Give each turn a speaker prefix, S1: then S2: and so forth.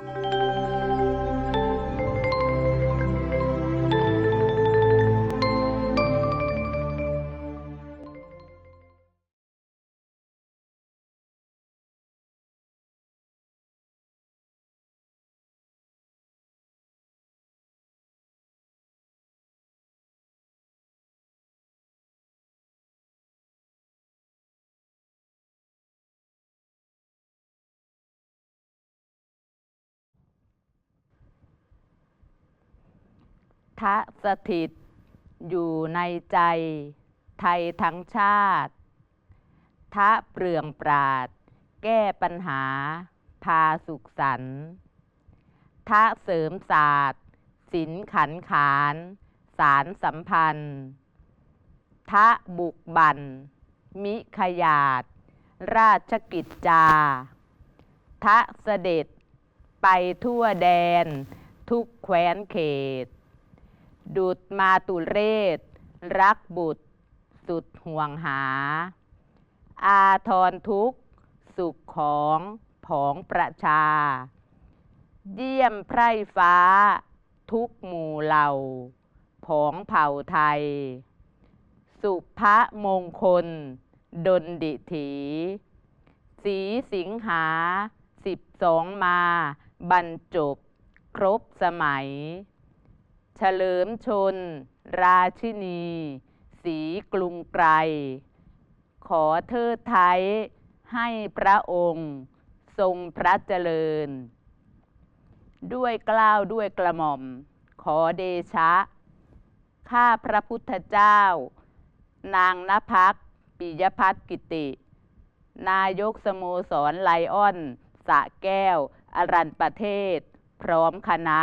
S1: you ทะสถิต อยู่ในใจ ไทยทั้งชาติ ทะเปลืองปราด แก้ปัญหา พาสุขสันทะเสริมศาสตร์ศิลขันขาน สารสัมพันธ์ ทะบุกบัน มิขยาด ราชกิจจา ทะเสด็จไปทั่วแดน ทุกแคว้นเขต ดุดมาตุเรศ รักบุตร สุดห่วงหา อาทรทุกข์ สุขของผองประชา เยี่ยมไพร่ฟ้า ทุกหมู่เหล่า ผองเผ่าไทย สุภะมงคล ดนดิถี สีสิงหาสิบสองมา บรรจบ ครบสมัย เฉลิมชน ราชินี สีกรุงไกร ขอเทิดไทยให้พระองค์ ทรงพระเจริญ ด้วยกล้าวด้วยกระหม่อม ขอเดชะ ข้าพระพุทธเจ้า นางนภักปิยพัฒกิติ นายกสโมสรไลออนสระแก้ว อรันประเทศ พร้อมคณะ